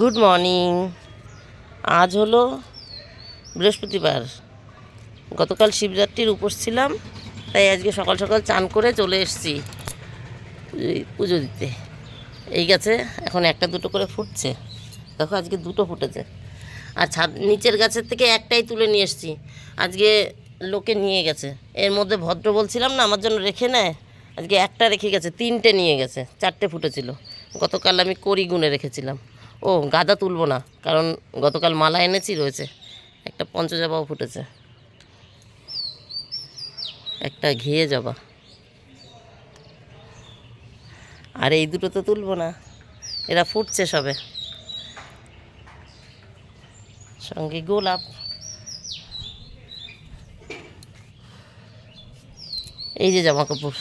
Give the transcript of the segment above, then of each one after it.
Good morning আজ হলো বৃহস্পতিবার। গতকাল শিবরাত্রির উপোস ছিলাম, তাই আজকে সকাল সকাল চান করে চলে এসেছি পুজো দিতে। এই গাছে, এখন একটা দুটো করে ফুটছে। দেখো আজকে দুটো ফুটেছে। আর ছাদ নিচের গাছের থেকে একটাই তুলে নিয়ে এসেছি। আজকে লোকে নিয়ে গেছে। এর মধ্যে ভদ্র বলছিলাম না, আমার জন্য রেখে নেয়। আজকে একটা রেখে গেছে, তিনটে নিয়ে গেছে, চারটে ফুটেছিল। গতকাল আমি করি গুনে রেখেছিলাম। ও গাঁদা তুলবো না, কারণ গতকাল মালা এনেছি রয়েছে, একটা পঞ্চজবাও ফুটেছে। একটা ঘিয়ে জবা। আর এই দুটো তো তুলবো না, এরা ফুটছে সবে। সঙ্গে গোলাপ। এই যে জামা কাপড়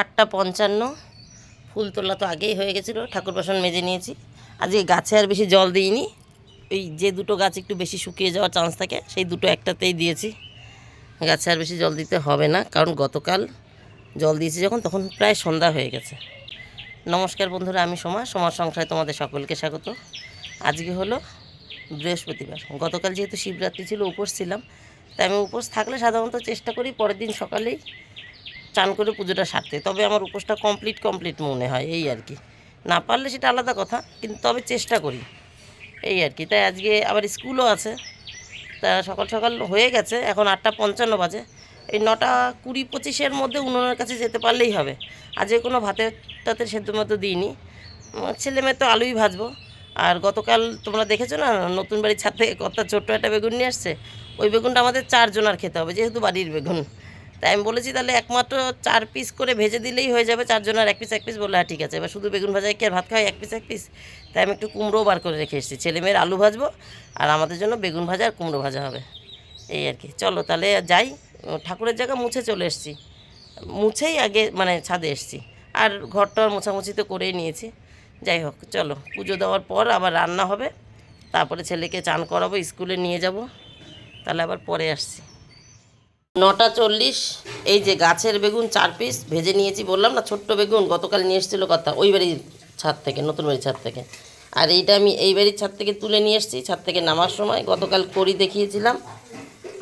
আটটা পঞ্চান্ন। ফুল তোলা তো আগেই হয়ে গেছিল, ঠাকুর বাসন মেজে নিয়েছি। আজকে গাছে আর বেশি জল দিইনি। ওই যে দুটো গাছ একটু বেশি শুকিয়ে যাওয়ার চান্স থাকে, সেই দুটো একটাতেই দিয়েছি। গাছে আর বেশি জল দিতে হবে না, কারণ গতকাল জল দিয়েছি যখন, তখন প্রায় সন্ধ্যা হয়ে গেছে। নমস্কার বন্ধুরা, আমি সোমা। সোমার সংসারে তোমাদের সকলকে স্বাগত। আজকে হলো বৃহস্পতিবার। গতকাল যেহেতু শিবরাত্রি ছিল, উপোস ছিলাম। তাই আমি উপোস থাকলে সাধারণত চেষ্টা করি, পরের দিন সকালেই চান করে পুজোটা সারতে। তবে আমার উপোসটা কমপ্লিট কমপ্লিট মনে হয়, এই আর কি। না পারলে সেটা আলাদা কথা, কিন্তু তবে চেষ্টা করি। এই আর কি, তাই আজকে আবার স্কুলও আছে। তা সকাল সকাল হয়ে গেছে, এখন আটটা পঞ্চান্ন বাজে। এই নটা কুড়ি পঁচিশের মধ্যে উনুনের কাছে যেতে পারলেই হবে। আজকে কোনো ভাতের টাতের সেদ্ধ মতো দিইনি। ছেলে মেয়ে তো আলুই ভাজবো। আর গতকাল তোমরা দেখেছ না, নতুন বাড়ির ছাদ থেকে কত ছোট্ট একটা বেগুন নিয়ে আসছে? ওই বেগুনটা আমাদের চারজনার খেতে হবে, যেহেতু বাড়ির বেগুন। তাই আমি বলেছি তাহলে একমাত্র চার পিস করে ভেজে দিলেই হয়ে যাবে, চারজনের এক পিস এক পিস বললে হ্যাঁ ঠিক আছে। এবার শুধু বেগুন ভাজায় কি আর ভাত খাওয়াই, এক পিস এক পিস তাই আমি একটু কুমড়োও বার করে রেখে এসেছি। ছেলে মেয়ের আলু ভাজবো আর আমাদের জন্য বেগুন ভাজা আর কুমড়ো ভাজা হবে। এই আর কি। চলো তাহলে যাই ঠাকুরের জায়গা মুছে চলে এসেছি। মুছেই আগে মানে ছাদে এসেছি। আর ঘরটার মোছামুছি তো করেই নিয়েছি। যাই হোক, চলো। পুজো দেওয়ার পর আবার রান্না হবে। তারপরে ছেলেকে চান করাবো, স্কুলে নিয়ে যাব। তাহলে আবার পরে আসছি। নটা চল্লিশ, এই যে গাছের বেগুন চার পিস ভেজে নিয়েছি, বললাম না ছোট্ট বেগুন, গতকাল নিয়ে এসেছিল কথা, ওই বাড়ির ছাদ থেকে, নতুন বাড়ির ছাদ থেকে। আর এইটা আমি এই বাড়ির ছাদ থেকে তুলে নিয়ে এসেছি, ছাদ থেকে নামার সময়, গতকাল করি দেখিয়েছিলাম,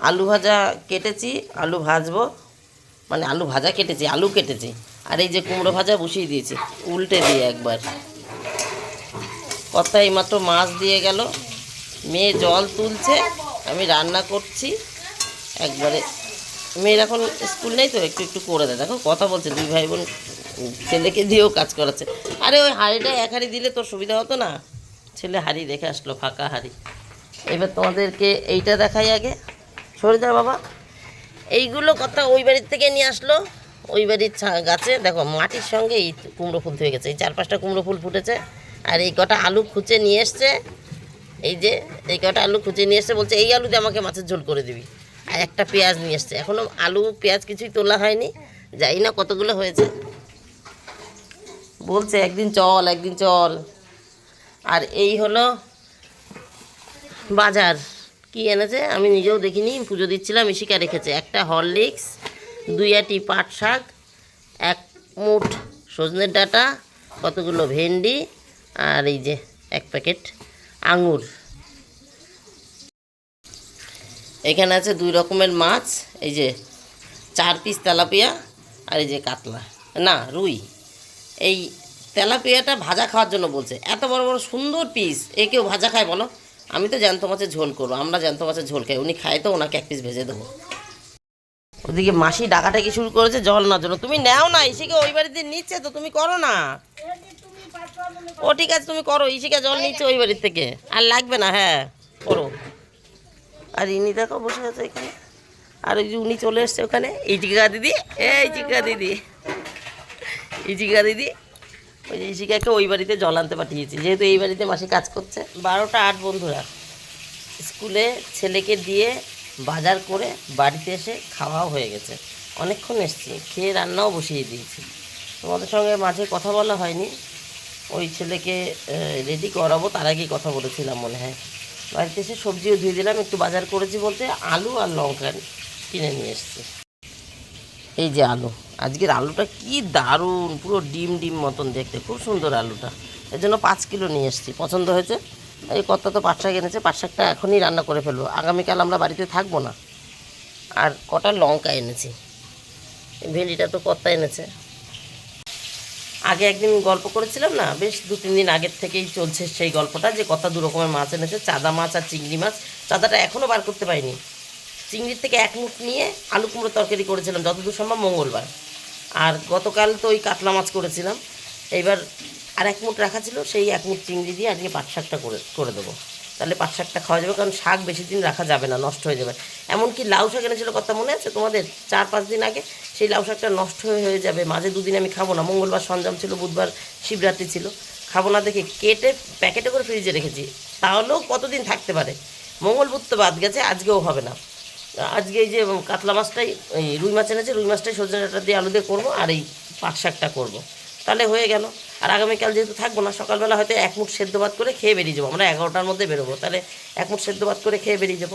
আলু ভাজা কেটেছি, আলু ভাজবো মানে আলু ভাজা কেটেছি, আলু কেটেছি, আর এই যে কুমড়ো ভাজা বসিয়ে দিয়েছি, উল্টে দিয়ে একবার। কথা এইমাত্র মাছ দিয়ে গেল, মেয়ে জল তুলছে, আমি রান্না করছি, একবারে মেয়ের এখন স্কুল নেই তো, একটু একটু করে দেয়। দেখো, কথা বলছে, দুই ভাই বোন, ছেলেকে দিয়েও কাজ করাচ্ছে। আরে, ওই হাঁড়িটা এক হাঁড়ি দিলে তোর সুবিধা হতো না? ছেলে হাঁড়ি রেখে আসলো, ফাঁকা হাঁড়ি। এবার তোমাদেরকে এইটা দেখাই আগে। সরে যা বাবা, এইগুলো কথা ওই বাড়ির থেকে নিয়ে আসলো। ওই বাড়ির গাছে, দেখো, মাটির সঙ্গে এই কুমড়ো ফুল হয়ে গেছে। এই চার পাঁচটা কুমড়ো ফুল ফুটেছে। আর এই কটা আলু খুঁচে নিয়ে এসছে। এই যে, এই কটা আলু খুঁজে নিয়ে এসছে, বলছে, এই আলু দিয়ে আমাকে মাছের ঝোল করে দিবি। আর একটা পেঁয়াজ নিয়ে এসছে। এখনও আলু, পেঁয়াজ কিছুই তোলা হয়নি। যাই না কতগুলো হয়েছে। বলছে, একদিন চল একদিন চল। আর এই হলো বাজার। কি এনেছে? আমি নিজেও দেখিনি, পুজো দিচ্ছিলাম ইশিকা রেখেছে। একটা হরলিক্স দুই আটি পাট শাক, এক মুঠ সজনের ডাঁটা, কতগুলো ভেন্ডি, আর এই যে এক প্যাকেট আঙুর। এখানে আছে দুই রকমের মাছ, এই যে চার পিস তেলাপিয়া আর এই যে কাতলা। না, রুই। এই তেলাপিয়াটা ভাজা খাওয়ার জন্য বলছে। এত বড় বড় সুন্দর পিস এ কেউ ভাজা খায় বলো? আমি তো জ্যান্ত মাছের ঝোল করব, আমরা জ্যান্ত মাছের ঝোল খাই। উনি খায় তো, ওনাকে এক পিস ভেজে দেবো। ওদিকে মাসি ডাকাটাকি শুরু করেছে? জল না জন্য তুমি নেও না ইসিকে ওই বাড়িতে নিচ্ছে তো, তুমি করো না। ও ঠিক আছে, তুমি করো ইসিকে জল নিচ্ছে ওই বাড়ির থেকে। আর লাগবে না হ্যাঁ করো। আর ইনি দেখো বসে আছে এখানে। আর ওই যে উনি চলে এসছে ওখানে। এই চিকা দিদি, এই চিকা দিদি। ইচিকা দিদি। ওই যে ইচিকাকে ওই বাড়িতে জল আনতে পাঠিয়েছি। যেহেতু এই বাড়িতে মাসি কাজ করছে। বারোটা আট বন্ধুরা। স্কুলে ছেলেকে দিয়ে বাজার করে বাড়িতে এসে খাওয়াও হয়ে গেছে। অনেকক্ষণ এসছি। খেয়ে রান্নাও বসিয়ে দিয়েছি। তোমাদের সঙ্গে মাঝে কথা বলা হয়নি। ওই ছেলেকে রেডি করাবো। তার আগেই কথা বলেছিলাম মনে হয়। বাড়িতে এসে সবজিও ধুয়ে দিলাম, একটু বাজার করেছি বলতে আলু আর লঙ্কা কিনে নিয়ে এসছি। এই যে আলু, আজকের আলুটা কি দারুণ, পুরো ডিম ডিম মতন দেখতে, খুব সুন্দর আলুটা। এর জন্য পাঁচ কিলো নিয়ে এসেছি, পছন্দ হয়েছে? এই কত তো পাট শাক এনেছে, পাট শাকটা এখনই রান্না করে ফেলব। আগামীকাল আমরা বাড়িতে থাকব না। আর কটা লঙ্কা এনেছি ভেলিটা তো কত্তা এনেছে। আগে একদিন গল্প করেছিলাম না, বেশ দু, তিন দিন আগের থেকেই চলছে সেই গল্পটা, যে কত দু রকমের মাছ এনেছে, চাদা মাছ আর চিংড়ি মাছ। চাদাটা এখনও বার করতে পারিনি। চিংড়ির থেকে এক মুঠ নিয়ে আলু কুমড়ো তরকারি করেছিলাম, যতদূর সম্ভব মঙ্গলবার। আর গতকাল তো ওই কাতলা মাছ করেছিলাম। এইবার আর এক মুঠ রাখা ছিল, সেই এক মুঠ চিংড়ি দিয়ে আজকে পাট শাকটা করে করে দেবো। তাহলে পাট শাকটা খাওয়া যাবে, কারণ শাক বেশি দিন রাখা যাবে না, নষ্ট হয়ে যাবে। এমনকি লাউ শাক এনেছিল কথা মনে আছে তোমাদের? চার, পাঁচ দিন আগে সেই লাউ শাকটা নষ্ট হয়ে যাবে। মাঝে দুদিন আমি খাব না। মঙ্গলবার সঞ্জাম ছিল, বুধবার শিবরাত্রি ছিল। খাব না দেখে কেটে প্যাকেটে করে ফ্রিজে রেখেছি। তাহলেও কতদিন থাকতে পারে? মঙ্গল বুধ তো বাদ গেছে, আজকেও হবে না। আজকে এই যে কাতলা মাছটাই, এই রুই মাছ এনেছে, রুই মাছটাই সজনে ডাঁটা দিয়ে আলু দিয়ে করব আর এই পাট শাকটা করব। তাহলে হয়ে গেল। আর আগামীকাল যেহেতু থাকব না, সকালবেলা হয়তো এক মুঠ সেদ্ধ ভাত করে খেয়ে বেরিয়ে যাব। আমরা এগারোটার মধ্যে বেরোবো। তাহলে এক মুঠ সেদ্ধ ভাত করে খেয়ে বেরিয়ে যাব।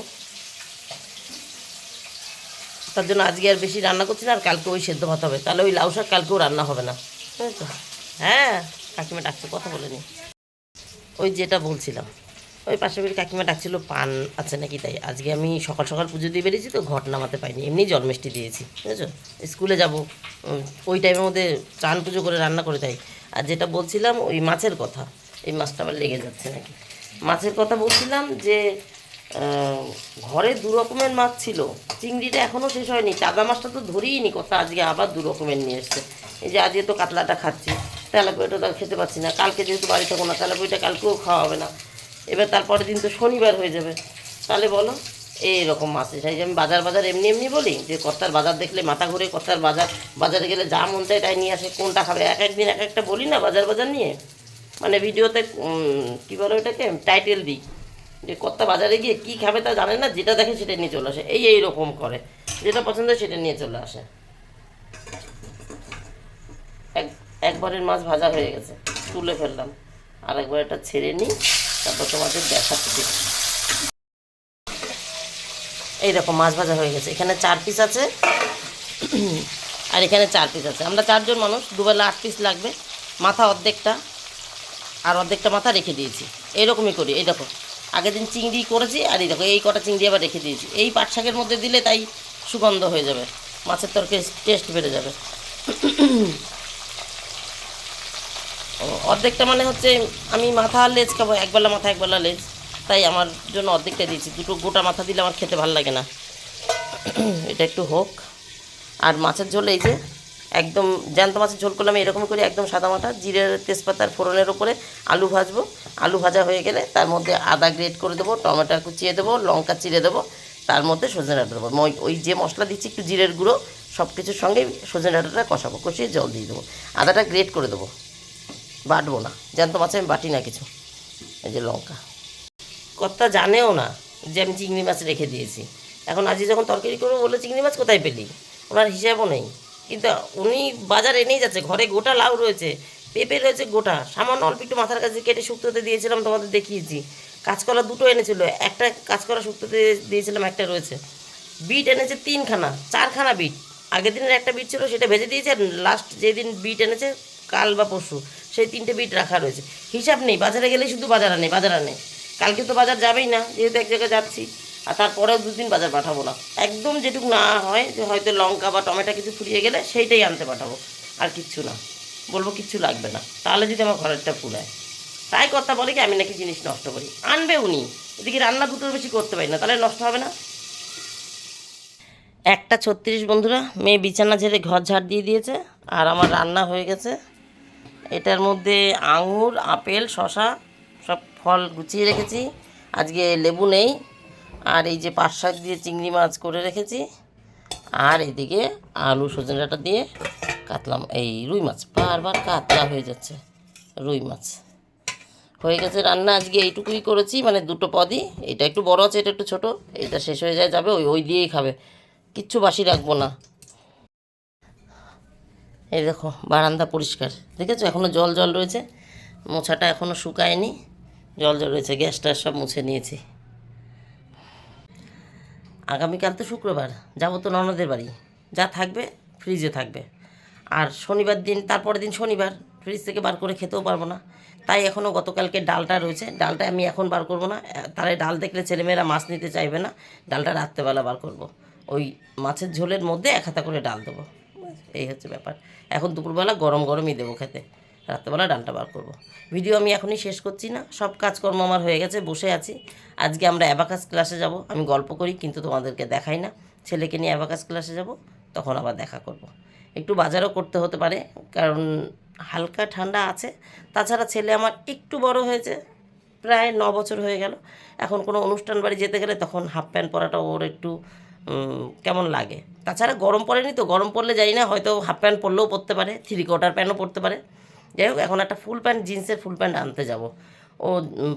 তার জন্য আজকে আর বেশি রান্না করছি না, আর কালকে ওই সেদ্ধ ভাত হবে। তাহলে ওই লাউ শাক কালকেও রান্না হবে না। হ্যাঁ কাকিমা ডাকছে, কথা বলে নি। ওই যেটা বলছিলাম, ওই পাশে বাড়ির কাকিমা ডাকছিল, পান আছে নাকি তাই? আজকে আমি সকাল সকাল পুজো দিয়ে বেরিয়েছি তো ঘট নামাতে পাইনি এমনি জন্মাষ্টি দিয়েছি, বুঝেছ? স্কুলে যাব ওই টাইমের মধ্যে চান পুজো করে রান্না করে তাই আর যেটা বলছিলাম, ওই মাছের কথা। এই মাছটা আবার লেগে যাচ্ছে নাকি? মাছের কথা বলছিলাম যে ঘরে দু রকমের মাছ ছিল। চিংড়িটা এখনও শেষ হয়নি। চাদা মাছটা তো ধরিই নি কথা, আজকে আবার দু রকমের নিয়ে এসছে। এই যে আজকে তো কাতলাটা খাচ্ছি তেলাপুইটা তো খেতে পাচ্ছি না। কালকে যেহেতু বাড়ি থাকব না তেলাপুইটা কালকেও খাওয়া হবে না। এবার তারপরের দিন তো শনিবার হয়ে যাবে। তাহলে বলো, এইরকম মাছ যে আমি বাজার বাজার এমনি এমনি বলি, যে কর্তার বাজার দেখলে মাথা ঘুরে কর্তার বাজার, বাজারে গেলে যা মন চায় তাই নিয়ে আসে, কোনটা খাবে? এক একদিন এক একটা বলি না বাজার বাজার নিয়ে? মানে ভিডিওতে কী বলো এটাকে টাইটেল দিই। যে কর্তা বাজারে গিয়ে কী খাবে তা জানে না, যেটা দেখে সেটা নিয়ে চলে আসে। এই এই রকম করে। যেটা পছন্দ সেটা নিয়ে চলে আসে। এক, একবারের মাছ ভাজা হয়ে গেছে। তুলে ফেললাম। আর একবার এটা ছেড়ে নিই, তারপর তোমাদের দেখাচ্ছি। এই দেখো, মাছ ভাজা হয়ে গেছে। এখানে চার পিস আছে। আর এখানে চার পিস আছে। আমরা চারজন মানুষ, দুবেলা আট পিস লাগবে। মাথা অর্ধেকটা, আর অর্ধেকটা মাথা রেখে দিয়েছি। এইরকমই করি। এই দেখো আগের দিন চিংড়ি করেছি, আর এই দেখো, এই কটা চিংড়ি আবার রেখে দিয়েছি। এই পাট শাকের মধ্যে দিলে তাই সুগন্ধ হয়ে যাবে, মাছের তরকারি টেস্ট বেড়ে যাবে। অর্ধেকটা মানে হচ্ছে আমি মাথা আর লেজ খাব, একবেলা মাথা, একবেলা লেজ। তাই আমার জন্য অর্ধেকটা দিয়েছি, দুটো গোটা মাথা দিলে আমার খেতে ভালো লাগে না। এটা একটু হোক। আর মাছের ঝোল এই যে একদম জ্যান্ত মাছের ঝোল করলাম এরকম করে, একদম সাদা মাথা, জিরের তেজপাতার ফোড়নের ওপরে আলু ভাজবো। আলু ভাজা হয়ে গেলে তার মধ্যে আদা গ্রেট করে দেবো, টমেটো কুচিয়ে দেবো, লঙ্কা চিড়ে দেবো, তার মধ্যে সজনে ডাঁটা দেবো। ওই যে মশলা দিচ্ছি একটু জিরের গুঁড়ো সব কিছুর সঙ্গে সজনে ডাঁটাটা কষাবো, কষিয়ে জল দিয়ে দেবো। আদাটা গ্রেট করে দেবো। বাটবো না। জ্যান্ত মাছে আমি বাটি না কিছু। এই যে লঙ্কা। কর্তা জানেও না যে আমি চিংড়ি মাছ রেখে দিয়েছি। এখন আজকে যখন তরকারি করব বলে চিংড়ি মাছ কোথায় পেলি? ওনার হিসাবও নেই। কিন্তু উনি বাজার এনেই যাচ্ছে, ঘরে গোটা লাউ রয়েছে, পেঁপে রয়েছে গোটা, সামান্য অল্প একটু মাথার কাছে কেটে শুক্তোতে দিয়েছিলাম, তোমাদের দেখিয়েছি। কাঁচকলা দুটো এনেছিল, একটা কাঁচকলা শুক্তোতে দিয়েছিলাম, একটা রয়েছে। বিট এনেছে তিনখানা, চারখানা বিট। আগের দিনের একটা বিট ছিল, সেটা ভেজে দিয়েছে, আর লাস্ট যেদিন বিট এনেছে, কাল বা পরশু, সেই তিনটে বিট রাখা রয়েছে। হিসাব নেই, বাজারে গেলেই শুধু বাজার আনে বাজার আনে। কালকে তো বাজার যাবেই না, যেহেতু এক জায়গায় যাচ্ছি। আর তারপরেও দুদিন বাজার পাঠাবো না। একদম যেটুকু না হয় যে হয়তো লঙ্কা বা টমেটো কিছু ফুরিয়ে গেলে সেইটাই আনতে পাঠাবো। আর কিচ্ছু না। বলব কিচ্ছু লাগবে না। তাহলে যদি আমার ঘরেরটা ফুরায় তাই কথা বলে কি, আমি নাকি জিনিস নষ্ট করি। আনবে উনি। এদিকে রান্না দুটোর বেশি করতে পারি না, তাহলে নষ্ট হবে না। একটা ছত্রিশ বন্ধুরা, মেয়ে বিছানা ঝেড়ে ঘর ঝাড় দিয়ে দিয়েছে। আর আমার রান্না হয়ে গেছে। এটার মধ্যে আঙুর, আপেল শশা সব ফল গুছিয়ে রেখেছি। আজকে লেবু নেই। আর এই যে পাট শাক দিয়ে চিংড়ি মাছ করে রেখেছি। আর এদিকে আলু সজনে ডাঁটা দিয়ে কাতলাম। এই রুই মাছ, বারবার কাতলা হয়ে যাচ্ছে, রুই মাছ। হয়ে গেছে রান্না, আজকে এইটুকুই করেছি মানে দুটো পদই। এটা একটু বড় আছে, এটা একটু ছোট। এটা শেষ হয়ে যায়, যাবে, ওই ওই দিয়েই খাবে। কিচ্ছু বাসি রাখব না। এই দেখো, বারান্দা পরিষ্কার। দেখেছ এখনও জল জল রয়েছে। মোছাটা এখনও শুকায়নি। জল জল রয়েছে গ্যাসটা সব মুছে নিয়েছি। আগামীকাল তো শুক্রবার, যাব তো ননদের বাড়ি। যা থাকবে ফ্রিজে থাকবে। আর শনিবার দিন, তারপরের দিন শনিবার ফ্রিজ থেকে বার করে খেতেও পারব না। তাই এখনও গতকালকে ডালটা রয়েছে। ডালটা আমি এখন বার করব না। তাহলে ডাল দেখলে ছেলেমেয়েরা মাছ নিতে চাইবে না। ডালটা রাত্রেবেলা বার করব। ওই মাছের ঝোলের মধ্যে এক হাতা করে ডাল দেবো। এই হচ্ছে ব্যাপার। এখন দুপুরবেলা গরম গরমই দেবো খেতে। রাত্রেবেলা ডালটা বার করব। ভিডিও আমি এখনই শেষ করছি না। সব কাজকর্ম আমার হয়ে গেছে, বসে আছি। আজকে আমরা অ্যাবাকাস ক্লাসে যাব। আমি গল্প করি, কিন্তু তোমাদেরকে দেখাই না। ছেলেকে নিয়ে অ্যাবাকাস ক্লাসে যাব, তখন আবার দেখা করব। একটু বাজারও করতে হতে পারে, কারণ হালকা ঠান্ডা আছে। তাছাড়া ছেলে আমার একটু বড় হয়েছে, প্রায় ন বছর হয়ে গেল। এখন কোনো অনুষ্ঠান বাড়ি যেতে গেলে তখন হাফ প্যান্ট পরাটা ওর একটু কেমন লাগে। তাছাড়া গরম পড়েনি তো, গরম পড়লে জানি না, হয়তো হাফ প্যান্ট পরলেও পরতে পারে, থ্রি কোয়ার্টার প্যান্টও পরতে পারে। যাই হোক, এখন একটা ফুল প্যান্ট জিন্সের ফুল প্যান্ট আনতে যাব। ও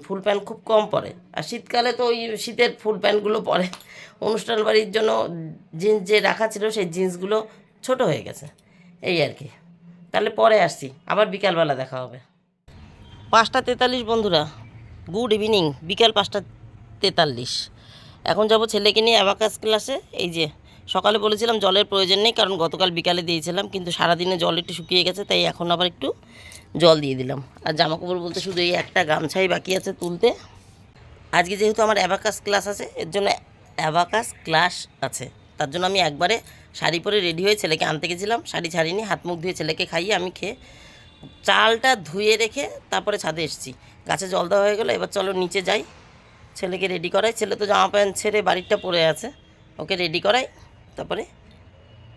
ফুল প্যান্ট খুব কম পরে। আর শীতকালে তো ওই শীতের ফুল প্যান্টগুলো পরে। অনুষ্ঠান বাড়ির জন্য জিন্স যে রাখা ছিল, সেই জিন্সগুলো ছোট হয়ে গেছে। এই আর কি। তাহলে পরে আসছি। আবার বিকালবেলা দেখা হবে। পাঁচটা তেতাল্লিশ, বন্ধুরা। গুড ইভিনিং বিকাল পাঁচটা তেতাল্লিশ। এখন যাব ছেলেকে নিয়ে অ্যাবাকাস ক্লাসে এই যে সকালে বলেছিলাম জলের প্রয়োজন নেই, কারণ গতকাল বিকালে দিয়েছিলাম, কিন্তু সারাদিনে জল একটু শুকিয়ে গেছে, তাই এখন আবার একটু জল দিয়ে দিলাম। আর জামা কাপড় বলতে শুধু এই একটা গামছাই বাকি আছে তুলতে। আজকে যেহেতু আমার অ্যাবাকাস ক্লাস আছে, এর জন্য অ্যাবাকাস ক্লাস আছে। তার জন্য আমি একবারে শাড়ি পরে রেডি হয়ে ছেলেকে আনতে গেছিলাম, শাড়ি ছাড়িনি, হাত মুখ ধুয়ে ছেলেকে খাইয়ে আমি খেয়ে চালটা ধুয়ে রেখে তারপরে ছাদে এসেছি। গাছে জল দেওয়া হয়ে গেলো, এবার চলো নিচে যাই। ছেলেকে রেডি করাই, ছেলে তো জামা প্যান্ট ছেড়ে বাড়িটা পরে আছে, ওকে রেডি করাই। তারপরে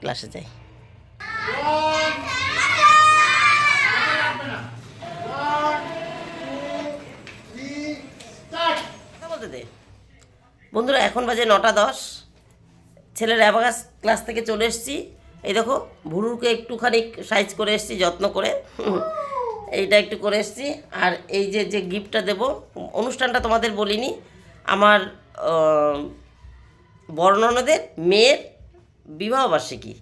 ক্লাসে যাই। বন্ধুরা, এখন বাজে নটা দশ। ছেলের অ্যাবাকাস ক্লাস থেকে চলে এসেছি। এই দেখো, ভুরুকে একটুখানি সাইজ করে এসেছি, যত্ন করে। এইটা একটু করে এসেছি। আর এই যে যে গিফটটা দেব, অনুষ্ঠানটা তোমাদের বলিনি। আমার বর্ণনাদের মেয়ের বিবাহবার্ষিকী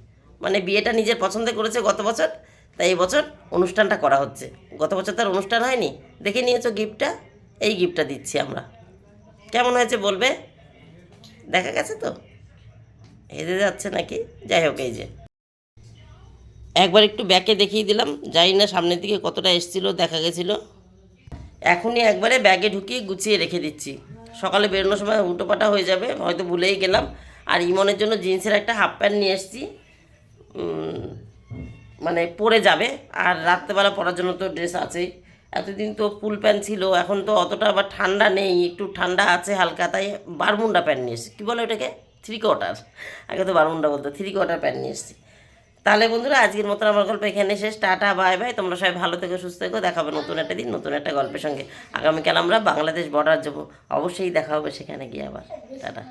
মানে বিয়েটা নিজের পছন্দে করেছে গত বছর, তাই এই বছর অনুষ্ঠানটা করা হচ্ছে। গত বছর তার অনুষ্ঠান হয়নি, দেখে নিয়েছো গিফটটা, এই গিফটটা দিচ্ছি আমরা। কেমন হয়েছে বলবে? দেখা গেছে তো? হেরে যাচ্ছে নাকি? যাই হোক, এই যে। একবার একটু ব্যাকে দেখিয়ে দিলাম, জানি না সামনের দিকে কতটা এসছিল, দেখা গেছিল। এখনই একবারে ব্যাগে ঢুকিয়ে গুছিয়ে রেখে দিচ্ছি। সকালে বেরোনোর সময় উল্টোপাটা হয়ে যাবে, হয়তো ভুলেই গেলাম। আর ইমনের জন্য জিন্সের একটা হাফ প্যান্ট নিয়ে এসেছি। মানে পরে যাবে। আর রাত্রেবেলা পরার জন্য তো ড্রেস আছেই। এতদিন তো ফুল প্যান্ট ছিল, এখন তো অতটা আবার ঠান্ডা নেই, একটু ঠান্ডা আছে হালকা, তাই বারমুন্ডা প্যান্ট নিয়ে এসেছি। কী বলে ওটাকে? Three quarter. আগে তো বারমুন্ডা বলতো, থ্রি কোয়ার্টার প্যান্ট নিয়ে এসেছি। তাহলে বন্ধুরা, আজকের মতো আমার গল্প এখানে শেষ। Tata, bye bye. তোমরা সবাই ভালো থেকো, সুস্থ থেকো। দেখাবে নতুন একটা দিন, নতুন একটা গল্পের সঙ্গে। আগামীকাল আমরা বাংলাদেশ বর্ডার যাব। অবশ্যই দেখা হবে সেখানে গিয়ে আবার। টাটা।